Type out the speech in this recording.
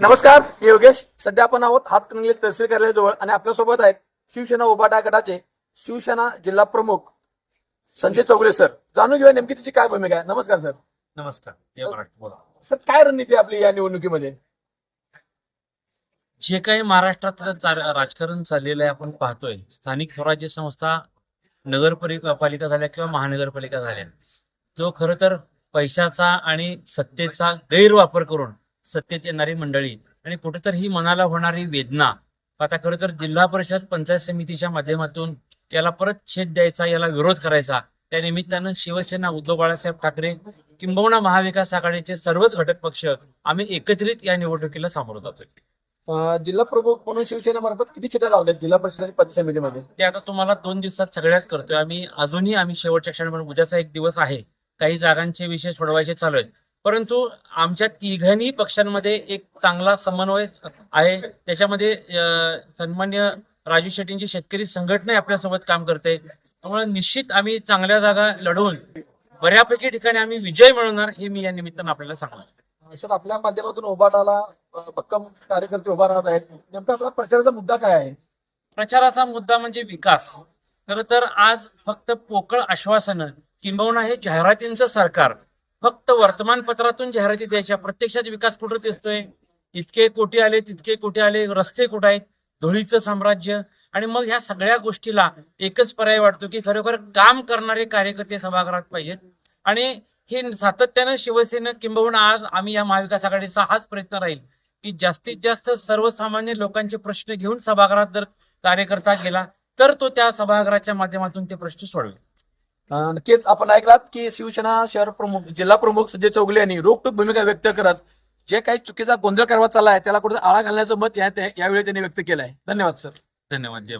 नमस्कार मी योगेश. सध्या आपण आहोत हातकणंगले तहसील कार्यालयाजवळ आणि आपल्यासोबत आहेत शिवसेना उबाटा गटाचे शिवसेना जिल्हा प्रमुख संजय चौगले सर. जाणून घेऊया नेमकी तिची काय भूमिका आहे. नमस्कार सर. नमस्कार. बोला. सर काय रणनीती आपली या निवडणुकीमध्ये? जे काही महाराष्ट्रातलं चा- राजकारण चाललेलं आहे आपण पाहतोय. स्थानिक स्वराज्य संस्था नगरपालिका झाल्या किंवा महानगरपालिका झाल्या. जो खरं तर पैशाचा आणि सत्तेचा गैरवापर करून सत्तेत येणारी मंडळी. आणि कुठेतरी ही मनाला होणारी वेदना. आता खरं तर जिल्हा परिषद पंचायत समितीच्या माध्यमातून याला परत छेद द्यायचा याला विरोध करायचा त्या निमित्तानं शिवसेना उद्धव बाळासाहेब ठाकरे किंबहुना महाविकास आघाडीचे सर्वच घटक पक्ष आम्ही एकत्रित या निवडणुकीला सामोरं जातोय. जिल्हा प्रमुख म्हणून शिवसेनेमार्फत किती चिठ्ठ्या लावल्यात जिल्हा परिषदेच्या समितीमध्ये? ते आता तुम्हाला दोन दिवसात सगळ्याच करतोय. आम्ही अजूनही आम्ही शेवटच्या क्षणापर्यंत उद्याचा एक दिवस आहे. काही जागांचे विषय सोडवायचे चालू आहेत. परंतु आमच्या तिघांनी पक्षांमध्ये एक चांगला समन्वय आहे. त्याच्यामध्ये सन्मान्य राजू शेट्टींची शेतकरी संघटना आपल्यासोबत काम करते. त्यामुळे निश्चित आम्ही चांगल्या जागा लढवून बऱ्यापैकी ठिकाणी आम्ही विजय मिळवणार हे मी या निमित्तानं आपल्याला सांगणार सर आपल्या माध्यमातून उबाटाला अं, भक्कम कार्यकर्ते उभा राहत आहेत. नेमका आपला प्रचाराचा मुद्दा काय आहे? प्रचाराचा मुद्दा म्हणजे विकास. खरं तर आज फक्त पोकळ आश्वासनं किंबहुना हे जाहिरातींचं सरकार फक्त वर्तमानपत्रातून जाहिराती द्यायच्या. प्रत्यक्षात विकास कुठं दिसतोय? इतके कोटी आले तितके कोटी आले रस्ते कुठे आहेत? धुळीचं साम्राज्य. आणि मग ह्या सगळ्या गोष्टीला एकच पर्याय वाटतो की खरोखर काम करणारे कार्यकर्ते सभागृहात पाहिजेत. आणि हे सातत्यानं शिवसेना किंबहुना आज आम्ही या महाविकास आघाडीचा हाच प्रयत्न राहील की जास्तीत जास्त सर्वसामान्य लोकांचे प्रश्न घेऊन सभागृहात जर कार्यकर्ता गेला तर तो त्या सभागृहाच्या माध्यमातून ते प्रश्न सोडवेल. नक्कीच आपण ऐकलात की शिवसेना शहर प्रमुख जिल्हा प्रमुख संजय चौगले यांनी रोखटोक भूमिका व्यक्त करत जे काही चुकीचा गोंधळ करवा चालला आहे त्याला कुठे आळा घालण्याचं मत या- यावेळी त्यांनी व्यक्त केलं आहे धन्यवाद सर. धन्यवाद. जय